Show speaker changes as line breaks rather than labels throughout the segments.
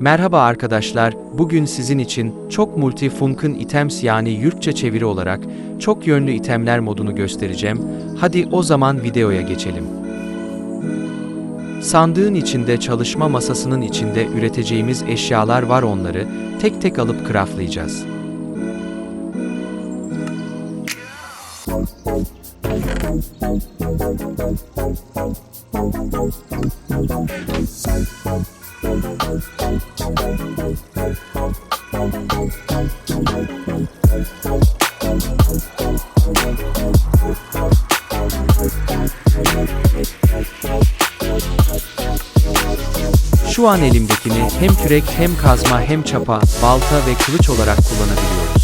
Merhaba arkadaşlar, bugün sizin için çok multifunction items yani yurtça çeviri olarak çok yönlü itemler modunu göstereceğim. Hadi o zaman videoya geçelim. Sandığın içinde çalışma masasının içinde üreteceğimiz eşyalar var onları tek tek alıp craftlayacağız. Şu an elimdekini hem kürek hem kazma hem çapa, balta ve kılıç olarak kullanabiliyoruz.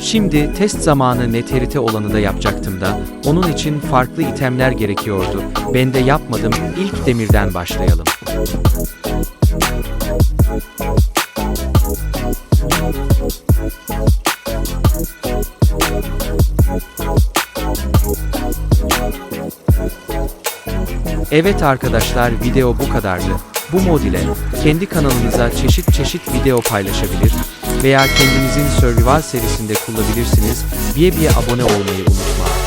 Şimdi test zamanı neterite olanı da yapacaktım da, onun için farklı itemler gerekiyordu. Ben de yapmadım, ilk demirden başlayalım. Evet arkadaşlar video bu kadardı. Bu mod ile kendi kanalınıza çeşit çeşit video paylaşabilir veya kendinizin survival serisinde kullanabilirsiniz. Bir bir abone olmayı unutmayın.